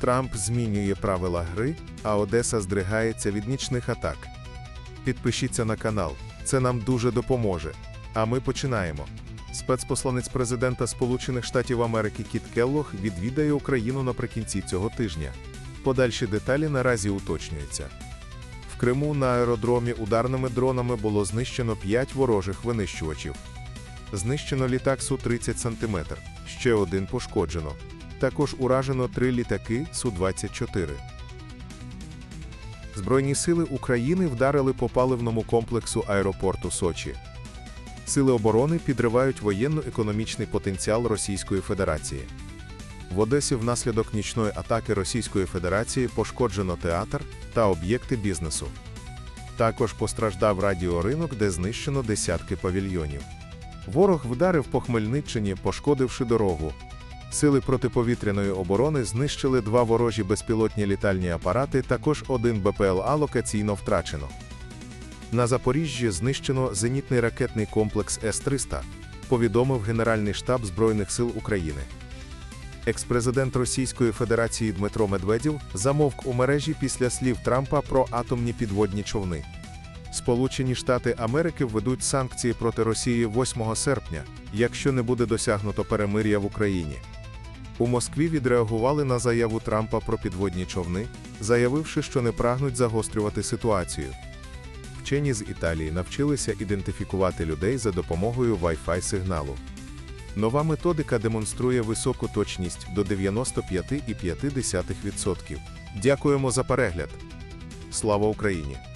Трамп змінює правила гри, а Одеса здригається від нічних атак. Підпишіться на канал, це нам дуже допоможе. А ми починаємо. Спецпосланець президента Сполучених Штатів Америки Кіт Келлог відвідає Україну наприкінці цього тижня. Подальші деталі наразі уточнюються. В Криму на аеродромі ударними дронами було знищено 5 ворожих винищувачів. Знищено літак Су-30 см, ще один пошкоджено. Також уражено три літаки Су-24. Збройні сили України вдарили по паливному комплексу аеропорту Сочі. Сили оборони підривають воєнно-економічний потенціал Російської Федерації. В Одесі внаслідок нічної атаки Російської Федерації пошкоджено театр та об'єкти бізнесу. Також постраждав радіоринок, де знищено десятки павільйонів. Ворог вдарив по Хмельниччині, пошкодивши дорогу. Сили протиповітряної оборони знищили два ворожі безпілотні літальні апарати, також один БПЛА локаційно втрачено. На Запоріжжі знищено зенітний ракетний комплекс С-300, повідомив Генеральний штаб Збройних сил України. Екс-президент Російської Федерації Дмитро Медведєв замовк у мережі після слів Трампа про атомні підводні човни. Сполучені Штати Америки введуть санкції проти Росії 8 серпня, якщо не буде досягнуто перемир'я в Україні. У Москві відреагували на заяву Трампа про підводні човни, заявивши, що не прагнуть загострювати ситуацію. Вчені з Італії навчилися ідентифікувати людей за допомогою Wi-Fi сигналу. Нова методика демонструє високу точність до 95,5%. Дякуємо за перегляд. Слава Україні!